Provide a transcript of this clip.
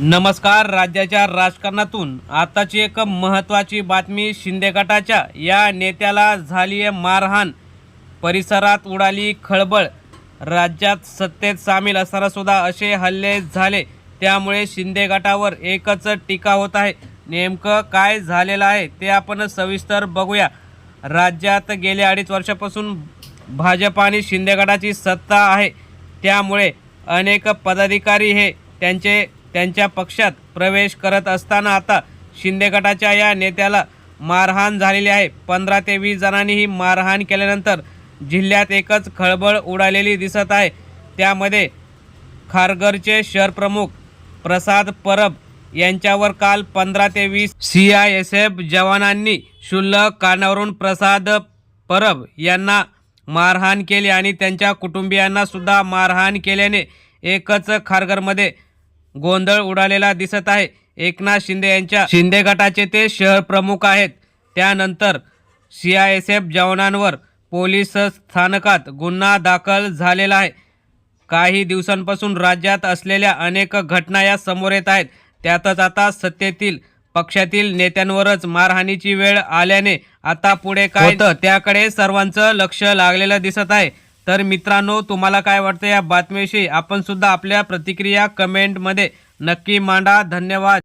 नमस्कार राज्याच्या राजकारणातून आताची एक महत्त्वाची बातमी शिंदे गटाच्या या नेत्याला झाली आहे मारहाण. परिसरात उडाली खळबळ. राज्यात सत्तेत सामील असणारासुद्धा असे हल्ले झाले. त्यामुळे शिंदे गटावर एकच टीका होत आहे. नेमकं काय झालेलं आहे ते आपण सविस्तर बघूया. राज्यात गेल्या अडीच वर्षापासून भाजप आणि शिंदे गटाची सत्ता आहे. त्यामुळे अनेक पदाधिकारी हे त्यांचे त्यांच्या पक्षात प्रवेश करत असताना आता शिंदे गटाच्या या नेत्याला मारहाण झालेली आहे. पंधरा ते वीस जणांनी ही मारहाण केल्यानंतर जिल्ह्यात एकच खळबळ उडालेली दिसत आहे. त्यामध्ये खारघरचे शहर प्रमुख प्रसाद परब यांच्यावर काल पंधरा ते वीस सी आय एस एफ जवानांनी क्षुल्लक कारणावरून प्रसाद परब यांना मारहाण केली आणि त्यांच्या कुटुंबियांना सुद्धा मारहाण केल्याने एकच खारघरमध्ये गोंधळ उडालेला दिसत आहे. एकनाथ शिंदे यांच्या शिंदे गटाचे ते शहर प्रमुख आहेत. त्यानंतर सी आय एस एफ जवानांवर पोलीस स्थानकात गुन्हा दाखल झालेला आहे. काही दिवसांपासून राज्यात असलेल्या अनेक घटना या समोर येत आहेत. त्यातच आता सत्तेतील पक्षातील नेत्यांवरच मारहाणीची वेळ आल्याने आता पुढे काय त्याकडे सर्वांचं लक्ष लागलेलं दिसत आहे. तर मित्रांनो तुम्हाला काय वाटतं या बातमीविषयी? आपण सुद्धा आपल्या प्रतिक्रिया कमेंटमध्ये नक्की मांडा. धन्यवाद.